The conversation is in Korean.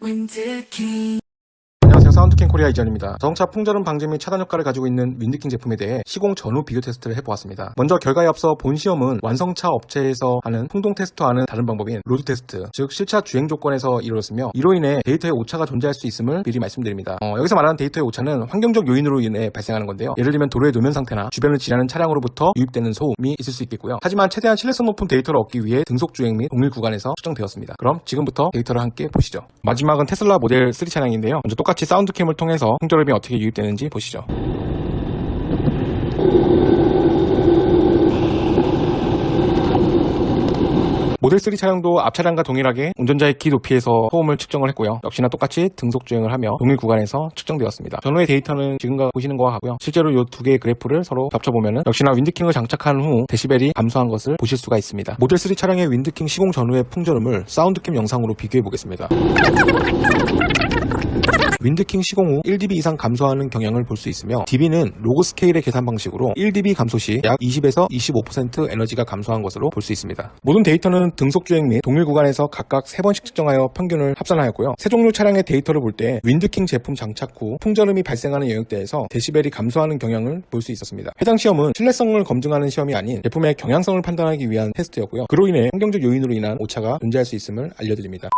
윈드 킹 안녕하세요. 사운드킹 코리아 이전입니다. 자동차 풍절음 방지 및 차단 효과를 가지고 있는 윈드킹 제품에 대해 시공 전후 비교 테스트를 해보았습니다. 먼저 결과에 앞서 본 시험은 완성차 업체에서 하는 풍동 테스트와는 다른 방법인 로드 테스트, 즉 실차 주행 조건에서 이루어졌으며 이로 인해 데이터에 오차가 존재할 수 있음을 미리 말씀드립니다. 어, 여기서 말하는 데이터의 오차는 환경적 요인으로 인해 발생하는 건데요. 예를 들면 도로의 노면 상태나 주변을 지나는 차량으로부터 유입되는 소음이 있을 수 있겠고요. 하지만 최대한 신뢰성 높은 데이터를 얻기 위해 등속 주행 및 동일 구간에서 측정되었습니다. 그럼 지금부터 데이터를 함께 보시죠. 마지막은 테슬라 모델 3 차량인데요. 먼저 똑같이 사운드 캠을 통해서 풍절음이 어떻게 유입되는지 보시죠. 모델 3 차량도 앞 차량과 동일하게 운전자의 키 높이에서 소음을 측정을 했고요. 역시나 똑같이 등속 주행을 하며 동일 구간에서 측정되었습니다. 전후의 데이터는 지금과 보시는 것과 같고요. 실제로 이 두 개의 그래프를 서로 겹쳐보면 역시나 윈드킹을 장착한 후 데시벨이 감소한 것을 보실 수가 있습니다. 모델 3 차량의 윈드킹 시공 전후의 풍절음을 사운드캠 영상으로 비교해 보겠습니다. 윈드킹 시공 후 1dB 이상 감소하는 경향을 볼 수 있으며 dB는 로그 스케일의 계산 방식으로 1dB 감소 시 약 20에서 25% 에너지가 감소한 것으로 볼 수 있습니다. 모든 데이터는 등속 주행 및 동일 구간에서 각각 3번씩 측정하여 평균을 합산하였고요. 세 종류 차량의 데이터를 볼 때 윈드킹 제품 장착 후 풍절음이 발생하는 영역대에서 데시벨이 감소하는 경향을 볼 수 있었습니다. 해당 시험은 신뢰성을 검증하는 시험이 아닌 제품의 경향성을 판단하기 위한 테스트였고요. 그로 인해 환경적 요인으로 인한 오차가 존재할 수 있음을 알려드립니다.